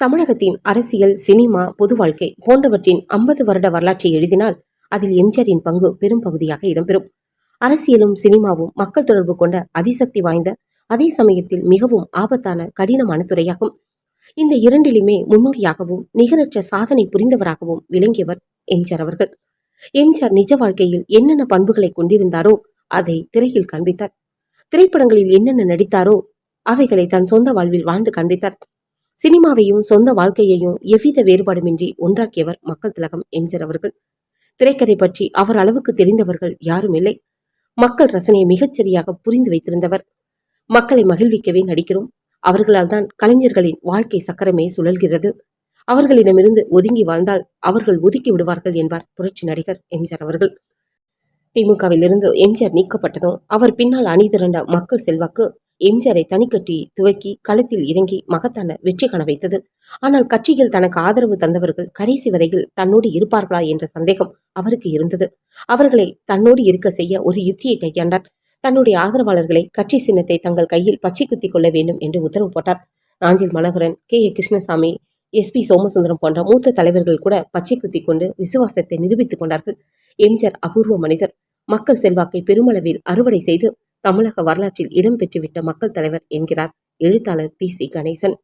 தமிழகத்தின் அரசியல் சினிமா பொது வாழ்க்கை போன்றவற்றின் ஐம்பது வருட வரலாற்றை எழுதினால் அதில் எம்ஜிஆரின் பங்கு பெரும் பகுதியாக இடம்பெறும். அரசியலும் சினிமாவும் மக்கள் தொடர்பு கொண்ட அதிசக்தி வாய்ந்த அதே சமயத்தில் மிகவும் ஆபத்தான கடினமான துறையாகும். இந்த இரண்டிலுமே முன்னோடியாகவும் நிகரற்ற சாதனை புரிந்தவராகவும் விளங்கியவர் எம்ஜிஆர் அவர்கள். எம்ஜிஆர் நிஜ வாழ்க்கையில் என்னென்ன பண்புகளை கொண்டிருந்தாரோ அதை திரையில் காண்பித்தார். திரைப்படங்களில் என்னென்ன நடித்தாரோ அவைகளை தன் சொந்த வாழ்வில் வாழ்ந்து காண்பித்தார். சினிமாவையும் சொந்த வாழ்க்கையையும் எவ்வித வேறுபாடுமின்றி ஒன்றாக்கியவர் மக்கள் திலகம் எம்ஜிஆர் அவர்கள். திரைக்கதை பற்றி அவர் அளவுக்கு தெரிந்தவர்கள் யாரும் இல்லை. மக்கள் ரசனையை மிகச்சரியாக புரிந்து வைத்திருந்தவர். மக்களை மகிழ்விக்கவே நடிக்கிறோம். அவர்களால் தான் கலைஞர்களின் வாழ்க்கை சக்கரமே சுழல்கிறது. அவர்களிடமிருந்து ஒதுங்கி வாழ்ந்தால் அவர்கள் ஒதுக்கி விடுவார்கள் என்பார் புரட்சி நடிகர் எம்ஜிஆர் அவர்கள். திமுகவிலிருந்து எம்ஜிஆர் நீக்கப்பட்டதும் அவர் பின்னால் அணிதிரண்ட மக்கள் செல்வாக்கு எம்ஜிஆரை தனிக்கட்டி துவக்கி களத்தில் இறங்கி மகத்தான வெற்றி காண வைத்தது. ஆனால் கட்சியில் தனக்கு ஆதரவு தந்தவர்கள் கடைசி வரையில் தன்னோடு இருப்பார்களா என்ற சந்தேகம் அவருக்கு இருந்தது. அவர்களை தன்னோடு இருக்க செய்ய ஒரு யுத்தியை கையாண்டார். தன்னுடைய ஆதரவாளர்களை கட்சி சின்னத்தை தங்கள் கையில் பச்சை குத்திக் கொள்ள வேண்டும் என்று உத்தரவு போட்டார். Nanjil Manoharan K. A. Krishnasamy S. P. Somasundaram போன்ற மூத்த தலைவர்கள் கூட பச்சை குத்திக் கொண்டு விசுவாசத்தை நிரூபித்துக் கொண்டார்கள். எம்ஜிஆர் அபூர்வ மனிதர். மக்கள் செல்வாக்கை பெருமளவில் அறுவடை செய்து தமிழக வரலாற்றில் இடம்பெற்றுவிட்ட மக்கள் தலைவர் என்கிறார் எழுத்தாளர் பி சி கணேசன்.